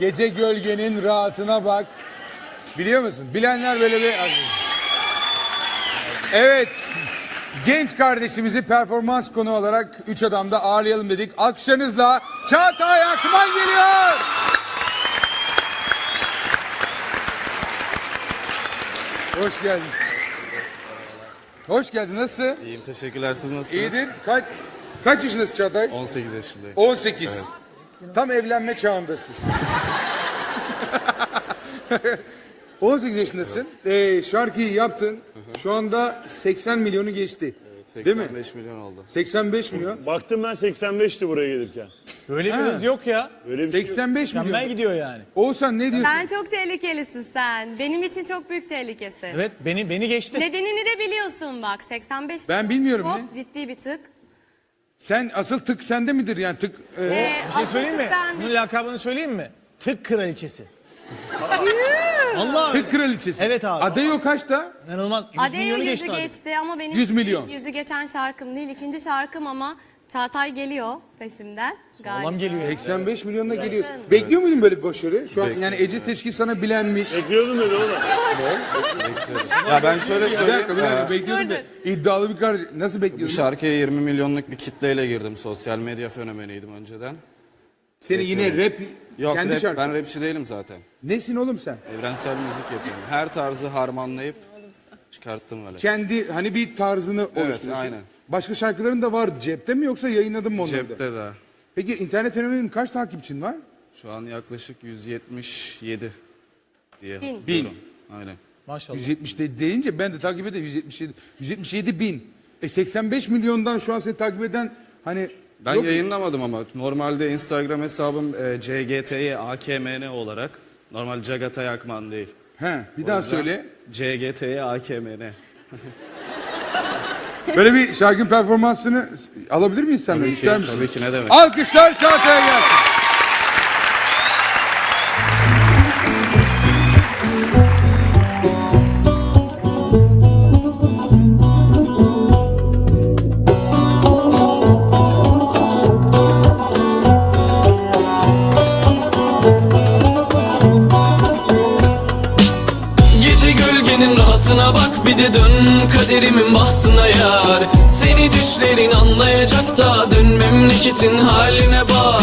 Gece gölgenin rahatına bak. Biliyor musun? Bilenler böyle bir... Evet. Genç kardeşimizi performans konu olarak üç adamda ağırlayalım dedik. Alkışlarınızla Çağatay Akman geliyor. Hoş geldin. Hoş geldin. Nasılsın? İyiyim teşekkürler siz nasılsınız? İyidir. Kaç, kaç yaşındasın Çağatay? 18 yaşındayım. 18. Tam evlenme çağındasın. 18 yaşındasın. Ee, şarkıyı yaptın. Şu anda 80 milyonu geçti. Değil mi? 85 milyon oldu. 85 milyon. Baktım ben 85'ti buraya gelirken. Böyle bir hız yok ya. Öyle bir şey yok. 85 milyon. Mükemmel gidiyor yani. Oğuzhan ne diyorsun? Sen çok tehlikelisin sen. Benim için çok büyük tehlikesin. Evet beni beni geçti. Nedenini de biliyorsun bak 85 Ben bilmiyorum çok ne? ciddi bir tık. Sen asıl tık sende midir yani tık? e, Ee, Bir şey söyleyeyim mi? tık bende. Bunun lakabını söyleyeyim mi? Tık kraliçesi. Allah tık kraliçesi. Evet abi. Adayı o kaçta? inanılmaz. 100 Adaya milyonu yüzü geçti abi. geçti ama benim 100 milyon. ilk yüzü geçen şarkım değil. ikinci şarkım ama Çağatay geliyor peşimden. Sağlam Galiba. geliyor. 85 milyonla geliyorsun. Bekliyor muydun böyle bir başarı? Şu an yani Ece Seçki sana bilenmiş. Bekliyordum dedi oğlum. Ya ben şöyle Bir söyleyeyim. dakika bir dakika Ee, bekliyordum da iddialı bir kardeş. Nasıl bu bekliyordun? şarkıya 20 milyonluk bir kitleyle girdim. Sosyal medya fenomeniydim önceden. Seni yine rap Yok kendi rap, şarkı. ben rapçi değilim zaten. Nesin oğlum sen? Evrensel müzik yapıyorum. Her tarzı harmanlayıp çıkarttım öyle. Kendi hani bir tarzını oluşturuyorsun. aynen. Başka şarkıların da vardı cepte mi yoksa yayınladın mı onları da? Cepte de. Peki internet fenomeninin kaç takipçin var? Şu an yaklaşık 177 diye Bin. hatırlıyorum. Aynen. Maşallah. 170 de deyince ben de takip ediyorum 177 177 bin. E 85 milyondan şu an seni takip eden hani Ben yok yayınlamadım ama normalde Instagram hesabım e, CGTY AKMN olarak. Normal Cagatay Akman değil. He, bir daha söyle. CGT'ye AKMN. Böyle bir şarkının performansını alabilir miyiz senden? Tabii ki, İster misin? tabii ki, ne demek. Alkışlar Çağatay'a gelsin. Rahatına bak bir de dön kaderimin bahtına yar. Seni düşlerin anlayacak da dön memleketin haline bak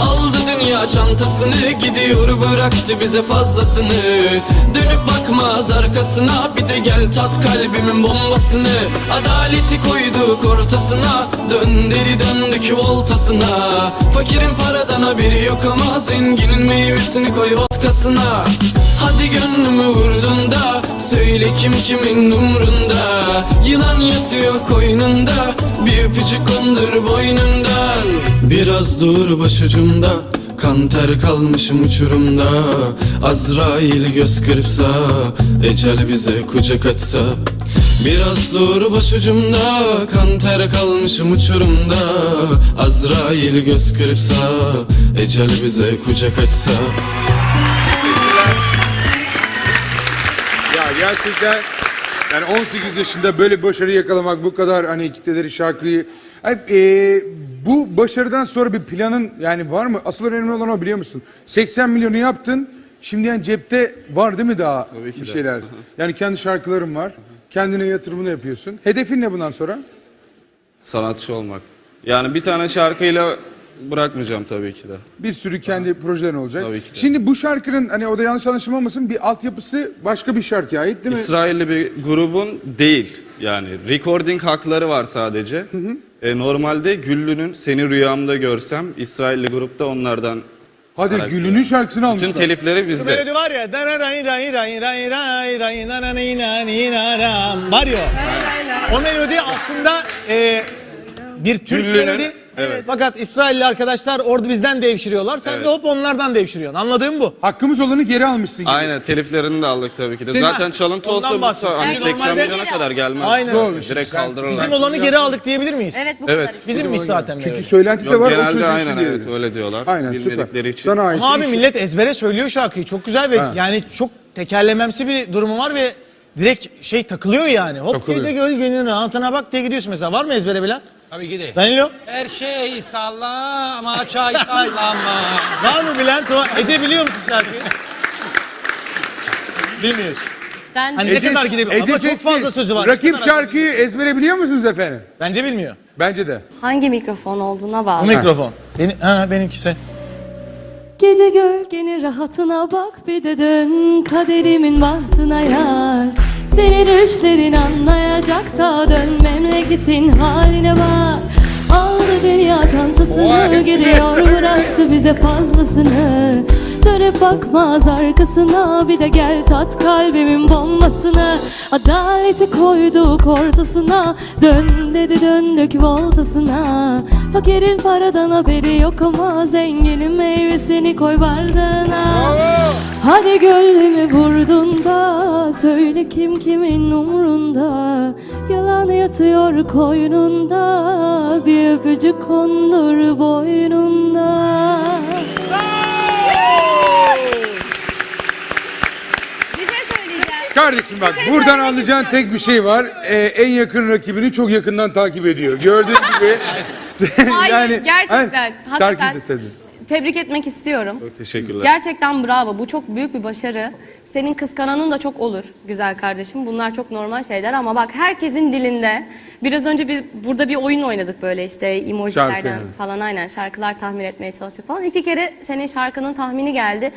Aldı dünya çantasını gidiyor bıraktı bize fazlasını. Dönüp bakmaz arkasına bir de gel tat kalbimin bombasını. Adaleti koyduk ortasına dön deli döndük voltasına. Fakirin paradan haberi yok ama zenginin meyvesini koy vodkasına. Hadi gönlümü vurdun da söyle kim kimin umrunda. Yılan yatıyor koynunda bir öpücük kondur boynundan Biraz dur başucumda Kan ter kalmışım uçurumda. Azrail göz kırpsa Ecel bize kucak açsa. Biraz dur başucumda Kan ter kalmışım uçurumda. Azrail göz kırpsa Ecel bize kucak açsa. Ya gerçekten yani 18 yaşında böyle başarı yakalamak bu kadar hani kitleleri şarkıyı hep e, bu başarıdan sonra bir planın yani var mı? Asıl önemli olan o biliyor musun? 80 milyonu yaptın. Şimdi yani cepte var değil mi daha Tabii ki bir de. şeyler? Yani kendi şarkıların var. Kendine yatırımını yapıyorsun. Hedefin ne bundan sonra? Sanatçı olmak. Yani bir tane şarkıyla bırakmayacağım tabii ki de. Bir sürü kendi projelerin olacak. Tabii ki de. Şimdi bu şarkının hani o da yanlış anlaşılma olmasın bir altyapısı başka bir şarkıya ait değil mi? İsrailli bir grubun değil. Yani recording hakları var sadece. E, normalde Güllü'nün Seni Rüyamda Görsem İsrailli grupta onlardan Hadi Karakter. Gül'ünün şarkısını almışlar. Bütün telifleri bizde. melodi var ya. Var ya. O melodi aslında e, bir Türk Güllü'nün, melodi. Evet. Fakat İsrailli arkadaşlar orada bizden devşiriyorlar. Sen Evet. de hop onlardan devşiriyorsun. Anladığım bu. Hakkımız olanı geri almışsın gibi. Aynen teliflerini de aldık tabii ki de. Senin- Zaten çalıntı Ondan olsa bu bahsediyorum. hani Yani 80 normalde- milyona kadar gelmez. Aynen. Zormuş. Direkt kaldırırlar. Bizim olanı geri aldık diyebilir miyiz? Evet bu Evet. kadar işte. Bizimmiş zaten. Çünkü söylenti de Yok, var o genelde çözülsün aynen diye. evet öyle diyorlar. Aynen süper. Bilmedikleri için. Sana ait Ama abi şey- millet ezbere söylüyor şarkıyı. Çok güzel ve Ha. yani çok tekerlememsi bir durumu var ve direkt şey takılıyor yani. Hop Takılıyor. gece gölgenin rahatına bak diye gidiyorsun mesela. Var mı ezbere bilen? Tabii ki de. Danilo? Her şeyi sallama, çay sallama. Var mı bilen? Tuğ- Ece biliyor musun şarkıyı? Bilmiyorsun. Sen Hani ne kadar gidebilir? Ama çok seçkin. fazla sözü var. Rakip şarkıyı ezbere biliyor musunuz efendim? Bence bilmiyor. Bence de. hangi mikrofon olduğuna Bu bağlı. mikrofon. Beni, ha benimki sen. Gece gölgenin rahatına bak bir de dön kaderimin bahtına yar Seni düşlerin anlayacak da dön memleketin haline bak Aldı dünya çantasını gidiyor bıraktı bize fazlasını. Dönüp bakmaz arkasına bir de gel tat kalbimin bombasını. Adaleti koyduk ortasına dön dedi döndük voltasına. Fakirin paradan haberi yok ama zenginin meyvesini koy bardağına. Hadi gönlümü vurdun da söyle kim kimin umrunda. Yalan yatıyor koynunda bir öpücük kondur boynunda Bir şey söyleyeceğim. Kardeşim bak Bir şey buradan söylemek anlayacağın tek bir şey var. Ee, en yakın rakibini çok yakından takip ediyor. Gördüğün gibi. Hayır, gerçekten, Ha, Şarkıyı hakikaten. da sevdim. Tebrik etmek istiyorum. Çok teşekkürler. Gerçekten bravo. Bu çok büyük bir başarı. Senin kıskananın da çok olur güzel kardeşim. Bunlar çok normal şeyler ama bak herkesin dilinde. Biraz önce bir burada bir oyun oynadık böyle işte emojilerden Şarkı, falan aynen şarkılar tahmin etmeye çalıştık falan. İki kere senin şarkının tahmini geldi.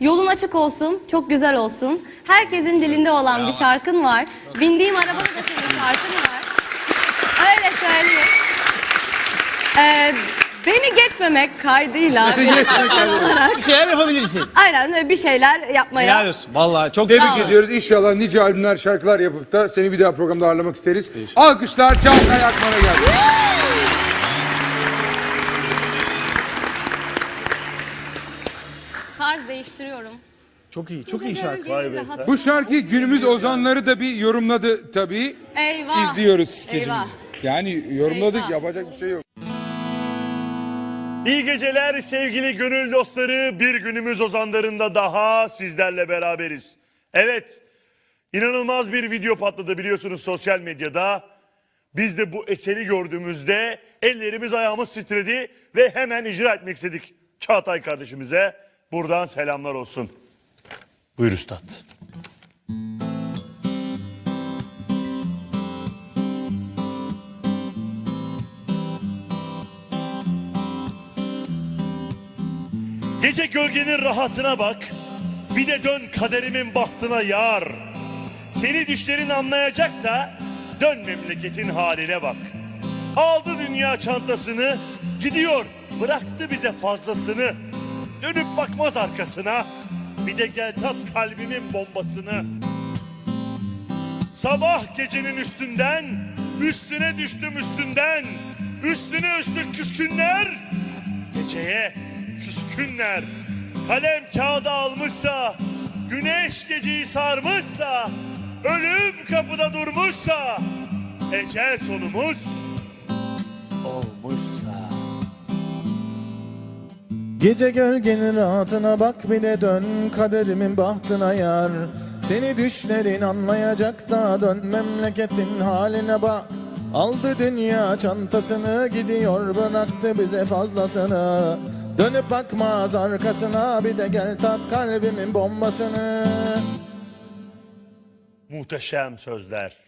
Yolun açık olsun, çok güzel olsun. Herkesin dilinde olan bir şarkın var. Bindiğim arabada da senin şarkın var. Öyle söyleyeyim. Ee, beni geçmemek kaydıyla bir olarak Bir şeyler yapabilirsin. aynen bir şeyler yapmaya Helal olsun. Vallahi çok Tebrik ediyoruz. İnşallah nice albümler, şarkılar yapıp da seni bir daha programda ağırlamak isteriz. Alkışlar Çağatay Akman'a geldi. tarz değiştiriyorum. Çok iyi. Çok iyi şarkı. Vay be, Bu şarkıyı günümüz ozanları da bir yorumladı tabii. Eyvah. İzliyoruz Eyvah. Yani yorumladık Eyvah. yapacak bir şey yok. İyi geceler sevgili gönül dostları. Bir günümüz ozanlarında daha sizlerle beraberiz. Evet, inanılmaz bir video patladı biliyorsunuz sosyal medyada. Biz de bu eseri gördüğümüzde ellerimiz ayağımız titredi ve hemen icra etmek istedik Çağatay kardeşimize. Buradan selamlar olsun. Buyur üstad. Gece gölgenin rahatına bak. Bir de dön kaderimin bahtına yar. Seni düşlerin anlayacak da dön memleketin haline bak. Aldı dünya çantasını gidiyor bıraktı bize fazlasını. Dönüp bakmaz arkasına. Bir de gel tat kalbimin bombasını. Sabah gecenin üstünden üstüne düştüm üstünden. Üstüne üstlük küskünler geceye küskünler. Kalem kağıda almışsa güneş geceyi sarmışsa ölüm kapıda durmuşsa ecel sonumuz olmuşsa. Gece gölgenin rahatına bak bir de dön kaderimin bahtına yar. Seni düşlerin anlayacak da dön memleketin haline bak. Aldı dünya çantasını gidiyor bıraktı bize fazlasını Dönüp bakmaz arkasına bir de gel tat kalbimin bombasını Muhteşem sözler.